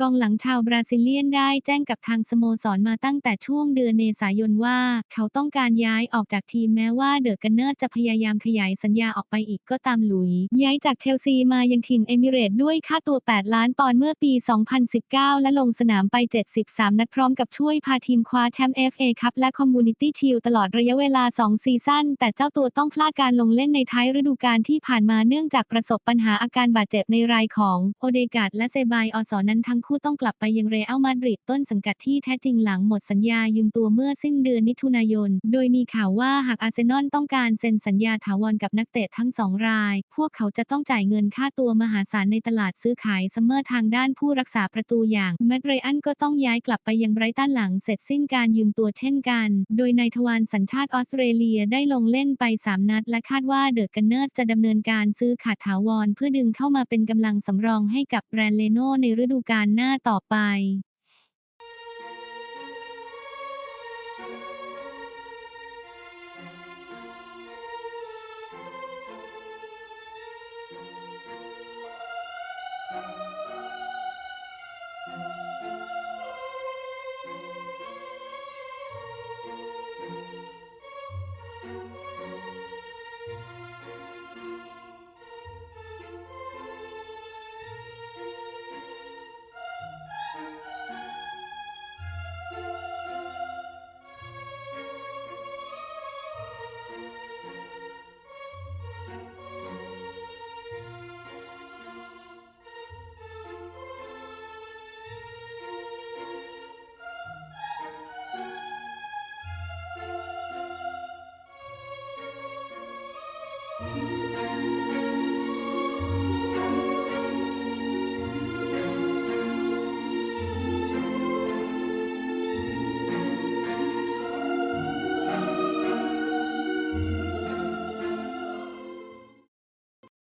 กองหลังชาวบราซิเลียนได้แจ้งกับทางสโมสรมาตั้งแต่ช่วงเดือนเมษายนว่า เขาต้องการย้ายออกจากทีมแม้ว่าเดอะกันเนอร์จะพยายามขยายสัญญาออกไปอีกก็ตามหลุย ย้ายจากเชลซีมายังถิ่นเอมิเรตด้วยค่าตัว 8 ล้านปอนด์เมื่อปี 2019 และลงสนามไป 73 นัดพร้อมกับช่วยพาทีมคว้าแชมป์ FA คัพและคอมมูนิตี้ชิลตลอดระยะเวลา 2 ซีซั่นแต่เจ้าตัวต้องพลาดการลงเล่นในท้ายฤดูกาลที่ผ่านมาเนื่องจากประสบปัญหาอาการบาดเจ็บในรายของโอเดกาดและเซบายอสอนั้นทั้งคู่ต้องกลับไปยังเรอัลมาดริดต้นสังกัดที่แท้จริงหลังหมดสัญญายืมตัวเมื่อสิ้นเดือนมิถุนายน โดยมีข่าวว่าหากอาร์เซนอลต้องการเซ็นสัญญาถาวรกับนักเตะทั้งสองราย พวกเขาจะต้องจ่ายเงินค่าตัวมหาศาลในตลาดซื้อขายซัมเมอร์ทางด้านผู้รักษาประตูอย่างแมตต์เรอันก็ต้องย้ายกลับไปยังไบรตันหลังเสร็จสิ้นการยืมตัวเช่นกัน โดยนายทวารสัญชาติออสเตรเลียได้ลงเล่นไป 3 นัด และคาดว่าเดอะกันเนอร์จะดำเนินการซื้อขาดถาวรเพื่อดึงเข้ามาเป็นกำลังสำรองให้กับแบรนด์เลโน่ในฤดูกาลหน้าต่อไป Bye.